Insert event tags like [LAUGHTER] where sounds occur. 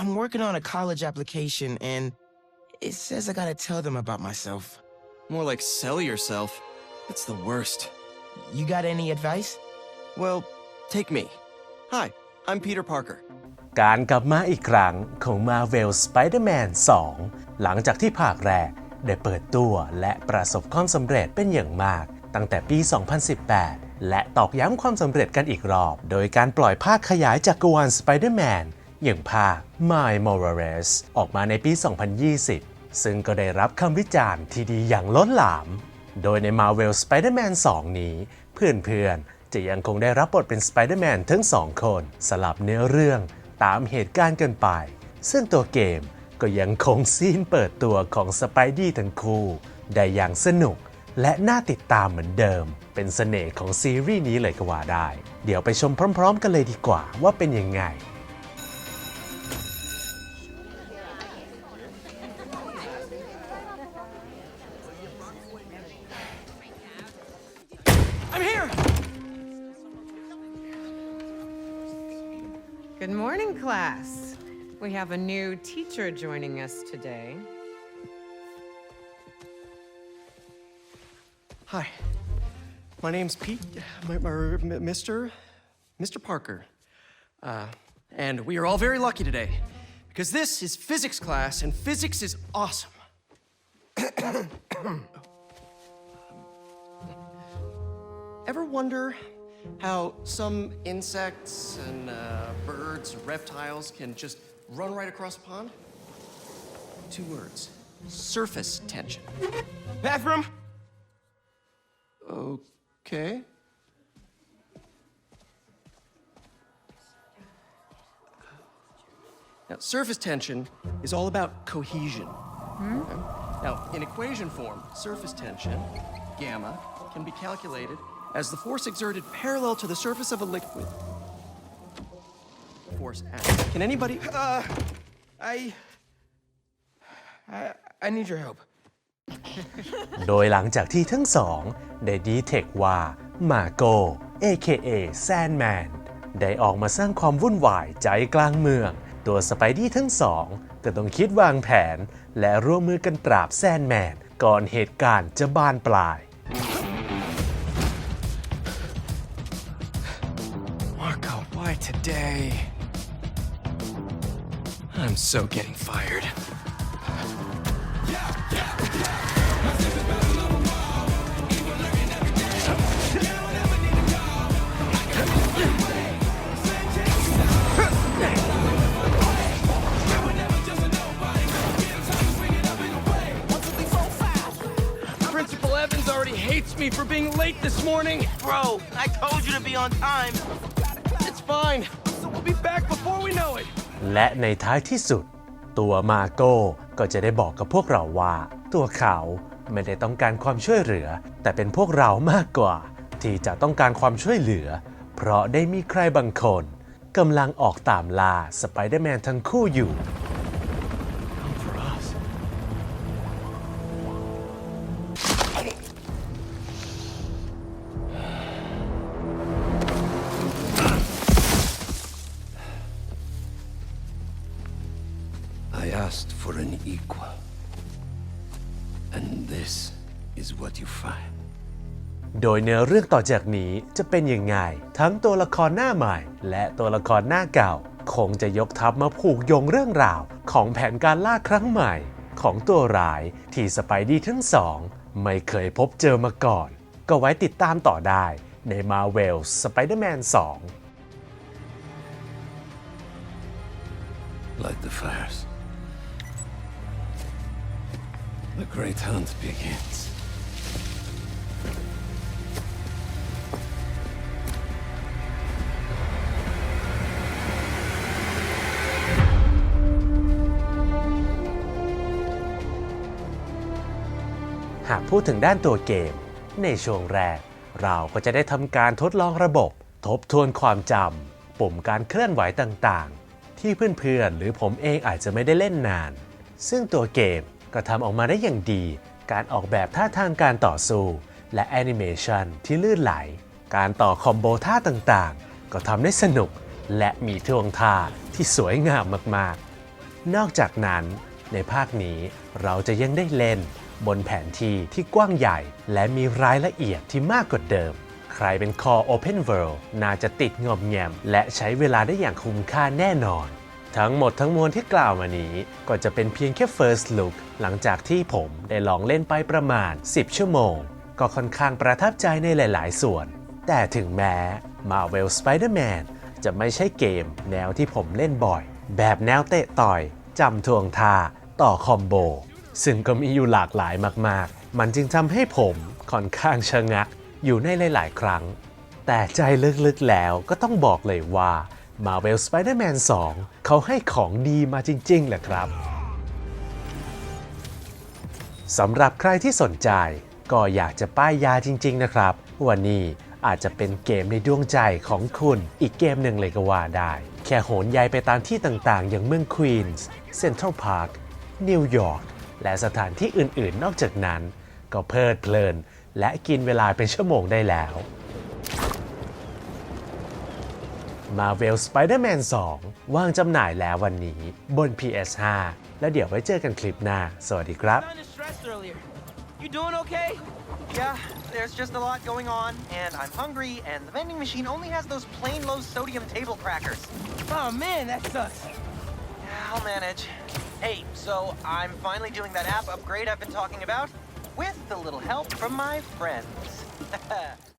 I'm working on a college application and it says I gotta tell them about myself. More like sell yourself. That's the worst. You got any advice? Well, take me. Hi, I'm Peter Parker. การกลับมาอีกครั้งของ Marvel Spider-Man 2 หลังจากที่ภาคแรกได้เปิดตัวและประสบความสำเร็จเป็นอย่างมาก ตั้งแต่ปี 2018 และตอกย้ำความสำเร็จกันอีกรอบ โดยการปล่อยภาคขยายจักรวาล Spider-Man อย่างภาค My Morales ออกมาในปี 2020 ซึ่งก็ได้รับคำวิจารณ์ที่ดีอย่างล้นหลาม โดยใน Marvel Spider-Man 2 นี้ เพื่อนๆ จะยังคงได้รับบทเป็น Spider-Man ทั้งสองคน สลับเนื้อเรื่องตามเหตุการณ์กันไป ซึ่งตัวเกมก็ยังคงซีนเปิดตัวของสไปดี้ทั้งคู่ ได้อย่างสนุกและน่าติดตามเหมือนเดิม เป็นเสน่ห์ของซีรีส์นี้เลยก็ว่าได้ เดี๋ยวไปชมพร้อมๆ กันเลยดีกว่าว่าเป็นยังไง class. We have a new teacher joining us today. Hi. My name's Pete, my, my, Mr. Mr. Parker. Uh, and we are all very lucky today because this is physics class and physics is awesome. [COUGHS] Ever wonder how some insects and uh, birds, reptiles can just run right across a pond? Two words surface tension. Bathroom? Okay. Now, surface tension is all about cohesion. Okay? Now, in equation form, surface tension, gamma, can be calculated as the force exerted parallel to the surface of a liquid. Force F. Can anybody? Uh, I. I, I need your help. โดยหลังจากที่ทั้งสองได้ดีเทคว่ามาโก AKA Sandman ได้ออกมาสร้างความวุ่นวายใจกลางเมือง ตัวสไปดี้ทั้งสองก็ต้องคิดวางแผน และร่วมมือกันปราบแซนแมนก่อนเหตุการณ์จะบานปลาย why today? I'm so getting fired. Principal Evans already hates me for being late this morning. Bro, I told you to be on time. Fine. We'll be back before we know it. และในท้ายที่สุด ตัวมาโก้ก็จะได้บอกกับพวกเราว่า ตัวเขาไม่ได้ต้องการความช่วยเหลือ แต่เป็นพวกเรามากกว่า ที่จะต้องการความช่วยเหลือ เพราะได้มีใครบางคนกำลังออกตามล่าสไปเดอร์แมนทั้งคู่อยู่ I asked for an equal. And this is what you find. โดยเนื้อเรื่องต่อจากนี้จะเป็นยังไง ทั้งตัวละครหน้าใหม่ และตัวละครหน้าเก่า คงจะยกทัพมาผูกโยงเรื่องราว ของแผนการล่าครั้งใหม่ ของตัวร้ายที่สไปดี้ทั้งสอง ไม่เคยพบเจอมาก่อน ก็ไว้ติดตามต่อได้ใน Marvel Spider-Man 2 Light the fires. The great hunt begins. หากพูดถึงด้านตัวเกม ในช่วงแรก เราก็จะได้ทำการทดลองระบบ ทบทวนความจำปุ่มการเคลื่อนไหวต่างๆ ที่เพื่อนๆ หรือผมเองอาจจะไม่ได้เล่นนาน ซึ่งตัวเกม ก็ทำออกมาได้อย่างดี การออกแบบท่าทางการต่อสู้ และแอนิเมชันที่ลื่นไหล การต่อคอมโบท่าต่างๆ ก็ทำได้สนุก และมีท่วงท่าที่สวยงามมากๆ นอกจากนั้น ในภาคนี้เราจะยังได้เล่น บนแผนที่ที่กว้างใหญ่ และมีรายละเอียดที่มากกว่าเดิม ใครเป็นคอ Open World น่าจะติดงอมแงม และใช้เวลาได้อย่างคุ้มค่าแน่นอน ทั้งหมดทั้งมวลที่กล่าวมานี้ก็จะเป็นเพียงแค่ first look หลังจากที่ผมได้ลองเล่นไปประมาณ 10 ชั่วโมง ก็ค่อนข้างประทับใจในหลาย ๆ ส่วน แต่ถึงแม้ Marvel Spider-Man จะไม่ใช่เกมแนวที่ผมเล่นบ่อย แบบแนวเตะต่อยจำทวงท่าต่อคอมโบ ซึ่งก็มีอยู่หลากหลายมาก ๆ มันจึงทำให้ผมค่อนข้างชะงักอยู่ในหลาย ๆ ครั้ง แต่ใจลึก ๆ แล้วก็ต้องบอกเลยว่า Marvel Spider-Man 2 เขาให้ของดีมาจริงๆแหละครับสำหรับใครที่สนใจ ก็อยากจะป้ายยาจริง ๆ นะครับ วันนี้อาจจะเป็นเกมในดวงใจของคุณอีกเกมหนึ่งเลยก็ว่าได้ แค่โหนใยไปตามที่ต่างๆ อย่างเมืองควีนส์เซ็นทรัลพาร์คนิวยอร์กและสถานที่อื่นๆ นอกจากนั้น ก็เพลิดเพลิน และกินเวลาเป็นชั่วโมงได้แล้ว Marvel Spider-Man 2 วางจำหน่ายแล้ววันนี้บน PS5 แล้วเดี๋ยวไว้เจอกันคลิปหน้า สวัสดีครับ Kinda stressed earlier. You doing okay? Yeah, there's just a lot going on, and I'm hungry, and the vending machine only has those plain low sodium table crackers. Oh man, that sucks. Yeah, I'll manage. Hey, so I'm finally doing that app upgrade I've been talking about with a little help from my friends.